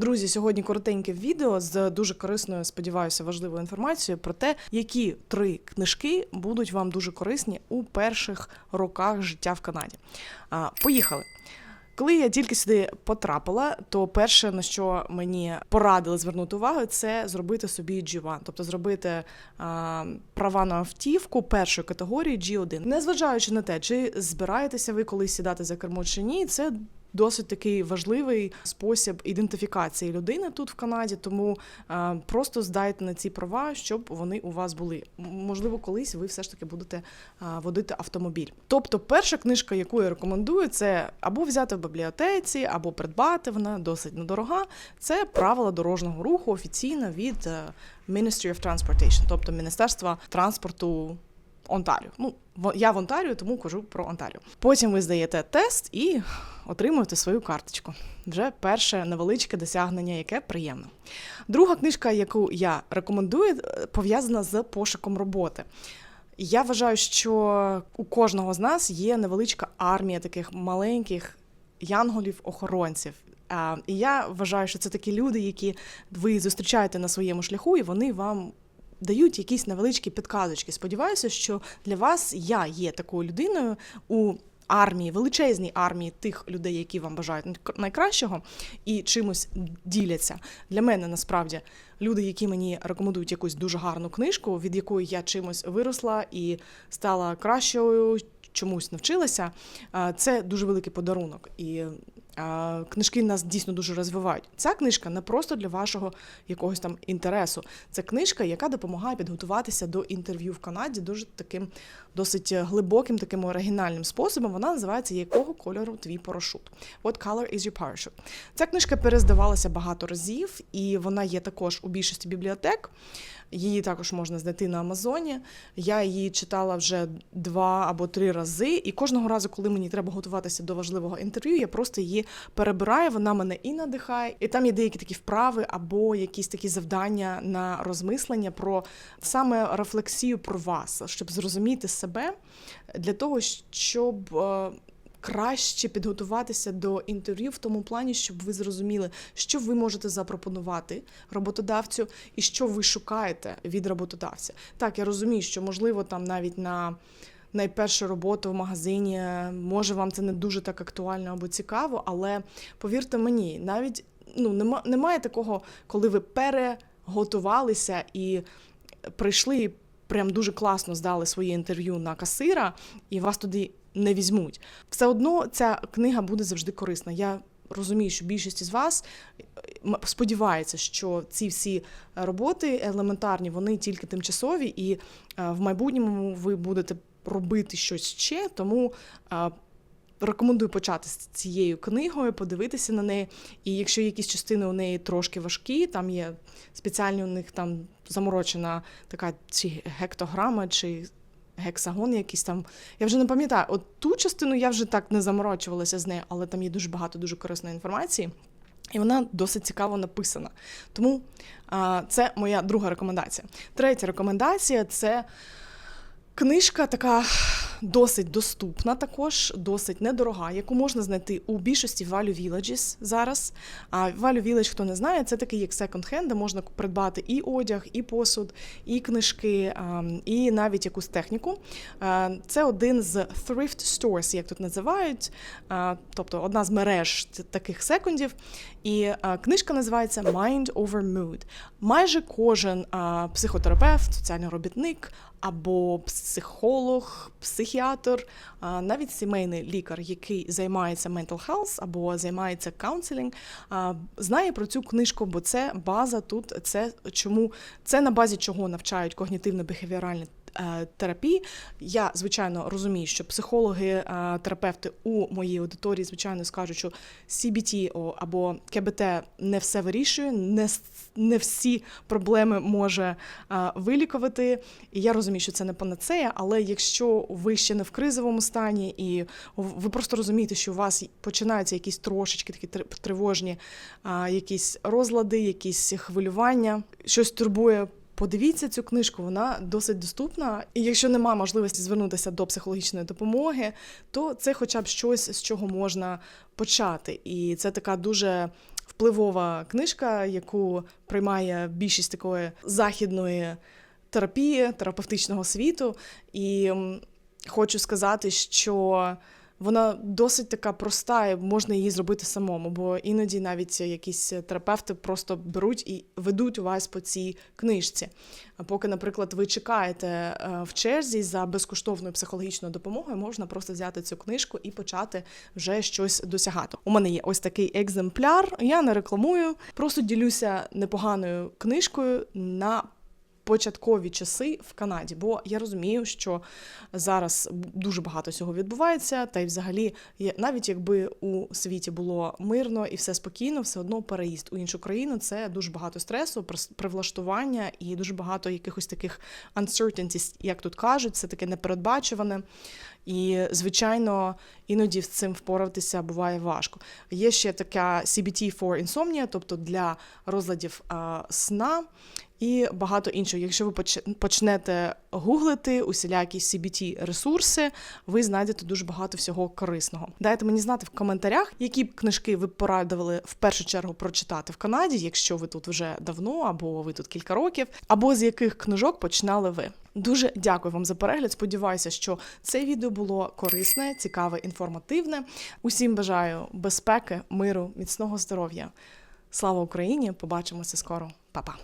Друзі, сьогодні коротеньке відео з дуже корисною, сподіваюся, важливою інформацією про те, які три книжки будуть вам дуже корисні у перших роках життя в Канаді. Поїхали. Коли я тільки сюди потрапила, то перше, на що мені порадили звернути увагу, це зробити собі G1, тобто зробити а, права на автівку першої категорії G1. Незважаючи на те, чи збираєтеся ви колись сідати за кермо чи ні, це досить такий важливий спосіб ідентифікації людини тут в Канаді. Тому а, просто здайте на ці права, щоб вони у вас були. Можливо, колись ви все ж таки будете а, водити автомобіль. Тобто, перша книжка, яку я рекомендую, це або взяти в бібліотеці, або придбати. Вона досить недорога. Це правила дорожнього руху офіційно від е, Ministry of Transportation, тобто Міністерства транспорту. Онтаріо. Ну, я в Онтаріо, тому кажу про Онтаріо. Потім ви здаєте тест і отримуєте свою карточку. Вже перше невеличке досягнення, яке приємно. Друга книжка, яку я рекомендую, пов'язана з пошуком роботи. Я вважаю, що у кожного з нас є невеличка армія таких маленьких янголів-охоронців. І я вважаю, що це такі люди, які ви зустрічаєте на своєму шляху, і вони вам дають якісь невеличкі підказочки. Сподіваюся, що для вас я є такою людиною у армії, величезній армії тих людей, які вам бажають найкращого і чимось діляться. Для мене насправді люди, які мені рекомендують якусь дуже гарну книжку, від якої я чимось виросла і стала кращою, чомусь навчилася. Це дуже великий подарунок. І книжки нас дійсно дуже розвивають. Ця книжка не просто для вашого якогось там інтересу. Це книжка, яка допомагає підготуватися до інтерв'ю в Канаді дуже таким досить глибоким, таким оригінальним способом. Вона називається Якого кольору твій парашут? What color is your parachute? Ця книжка перездавалася багато разів, і вона є також у більшості бібліотек. Її також можна знайти на Амазоні. Я її читала вже два або три рази, і кожного разу, коли мені треба готуватися до важливого інтерв'ю, я просто її перебираю. Вона мене і надихає, і там є деякі такі вправи або якісь такі завдання на розмислення про саме рефлексію про вас, щоб зрозуміти себе для того, щоб. е, Краще підготуватися до інтерв'ю в тому плані, щоб ви зрозуміли, що ви можете запропонувати роботодавцю і що ви шукаєте від роботодавця. Так, я розумію, що можливо там навіть на найпершу роботу в магазині може вам це не дуже так актуально або цікаво, але повірте мені, навіть ну нема, немає такого, коли ви переготувалися і прийшли. і Прям дуже класно здали своє інтерв'ю на касира, і вас туди не візьмуть. Все одно ця книга буде завжди корисна. Я розумію, що більшість із вас сподівається, що ці всі роботи елементарні, вони тільки тимчасові, і е, в майбутньому ви будете робити щось ще. Тому рекомендую почати з цією книгою, подивитися на неї. І якщо якісь частини у неї трошки важкі, там є спеціальні у них там заморочена така чи гектограма, чи гексагон якийсь там. Я вже не пам'ятаю. От ту частину я вже так не заморочувалася з нею, але там є дуже багато дуже корисної інформації. І вона досить цікаво написана. Тому а, це моя друга рекомендація. Третя рекомендація це книжка така досить доступна, також досить недорога, яку можна знайти у більшості Value Villages зараз. А Value Village, хто не знає, це такий як second-hand, де можна придбати і одяг, і посуд, і книжки, і навіть якусь техніку. Це один з thrift stores, як тут називають, тобто одна з мереж таких секондів. І книжка називається Mind over Mood. Майже кожен психотерапевт, соціальний робітник або психолог, психіатр, навіть сімейний лікар, який займається mental health або займається counseling, знає про цю книжку, бо це база тут. Це чому це на базі чого навчають когнітивно-бехевіоральні е, терапії. Я звичайно розумію, що психологи, е, терапевти у моїй аудиторії, звичайно, скажуть, що CBT або КБТ не все вирішує, не, не всі проблеми може е, вилікувати. І я розумію, що це не панацея, але якщо ви ще не в кризовому стані, і ви просто розумієте, що у вас починаються якісь трошечки такі тривожні, якісь розлади, якісь хвилювання, щось турбує. Подивіться цю книжку, вона досить доступна. І якщо немає можливості звернутися до психологічної допомоги, то це хоча б щось, з чого можна почати. І це така дуже впливова книжка, яку приймає більшість такої західної терапії, терапевтичного світу. І хочу сказати, що вона досить така проста, і можна її зробити самому, бо іноді навіть якісь терапевти просто беруть і ведуть вас по цій книжці. А поки, наприклад, ви чекаєте е, в черзі за безкоштовною психологічною допомогою, можна просто взяти цю книжку і почати вже щось досягати. У мене є ось такий екземпляр. Я не рекламую, просто ділюся непоганою книжкою на початкові часи в Канаді, бо я розумію, що зараз дуже багато цього відбувається, та й взагалі, навіть якби у світі було мирно і все спокійно, все одно переїзд у іншу країну це дуже багато стресу, привлаштування і дуже багато якихось таких uncertainties, як тут кажуть, це таке непередбачуване. І, звичайно, іноді з цим впоратися буває важко. Є ще така CBT for insomnia, тобто для розладів сна і багато іншого. Якщо ви почнете гуглити усілякі CBT ресурси, ви знайдете дуже багато всього корисного. Дайте мені знати в коментарях, які б книжки ви б порадували в першу чергу прочитати в Канаді, якщо ви тут вже давно, або ви тут кілька років, або з яких книжок починали ви. Дуже дякую вам за перегляд. Сподіваюся, що це відео було корисне, цікаве, інформативне. Усім бажаю безпеки, миру, міцного здоров'я. Слава Україні! Побачимося скоро. Па-па!